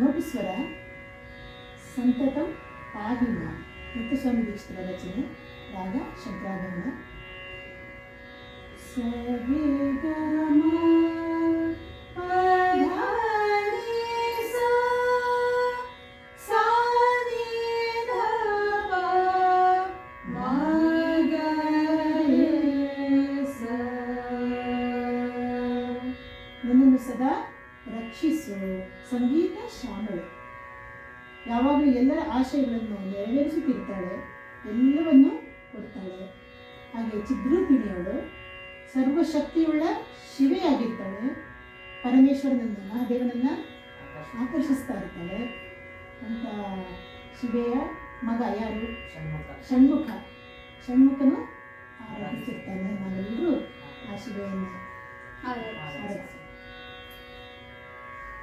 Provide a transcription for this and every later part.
లోకేశ్వర సంతతం పాడింద ముత్తస్వామి దీక్షితుల రచన రాగ శంకరాగంగా సరే ಸಂಗೀತ ಶ್ಯಾಮಳೆ ಯಾವಾಗಲೂ ಎಲ್ಲರ ಆಶಯಗಳನ್ನು ನೆರವೇರಿಸುತ್ತಿರ್ತಾಳೆ ಎಲ್ಲವನ್ನೂ ಕೊಡ್ತಾಳೆ ಹಾಗೆ ಚಿದ್ರೂಪಿಣಿಯವಳು ಸರ್ವಶಕ್ತಿಯುಳ್ಳ ಶಿವೆಯಾಗಿರ್ತಾಳೆ ಪರಮೇಶ್ವರನನ್ನು ಮಹಾದೇವನನ್ನು ಆಕರ್ಷಿಸ್ತಾ ಇರ್ತಾಳೆ ಅಂತ ಶಿವೆಯ ಮಗ ಯಾರು ಷಣ್ಮುಖ ಷಣ್ಮುಖ ಷಣ್ಮುಖನು ಆರಾಧಿಸಿರ್ತಾನೆ ನಾವೆಲ್ಲರೂ ಆ ಶಿವೆಯನ್ನು ಆರಾಧಿಸ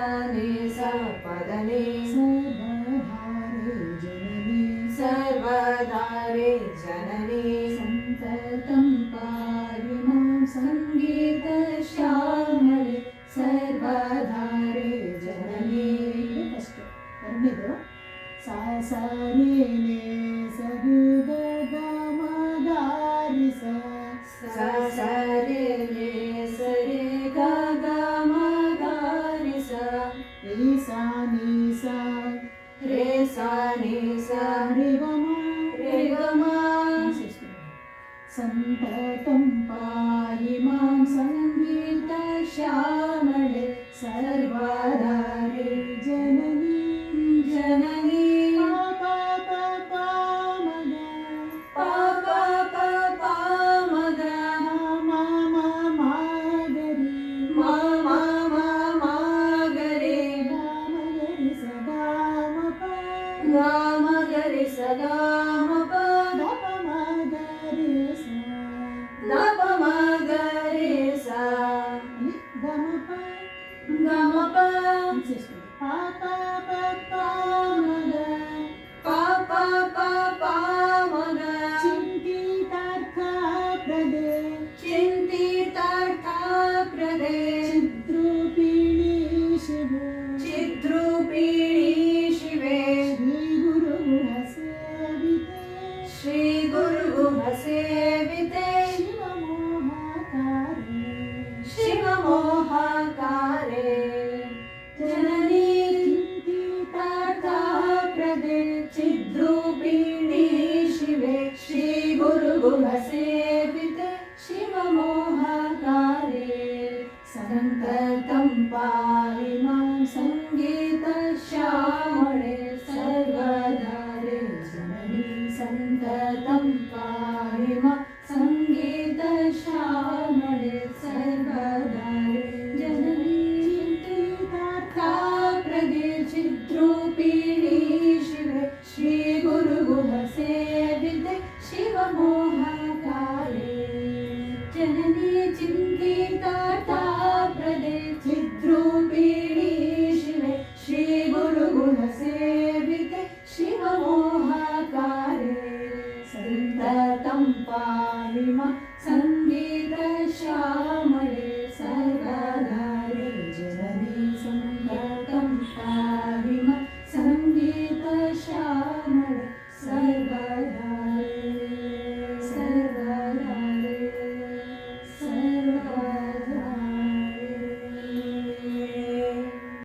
सने सपदने सर्वधारे जननी सर्वधारे जननी सन्ततं पाहि मां सङ्गीतश्यामले सर्वधारे जननी फस्ट् ಎರಡನೇದು ಸ ಸ Oh. one, six, three. Pa, pa, pa, pa, mother. Pa, pa, pa, pa. छिद्रूपिणी शिवे श्रीगुरुगुरुसेविते शिवमोहकारे सन्ततं पायिम सङ्गीतशामणे सर्वदारे समणि सन्ततं पायिम जननी चिन्तिता प्रदे चिद्रूपी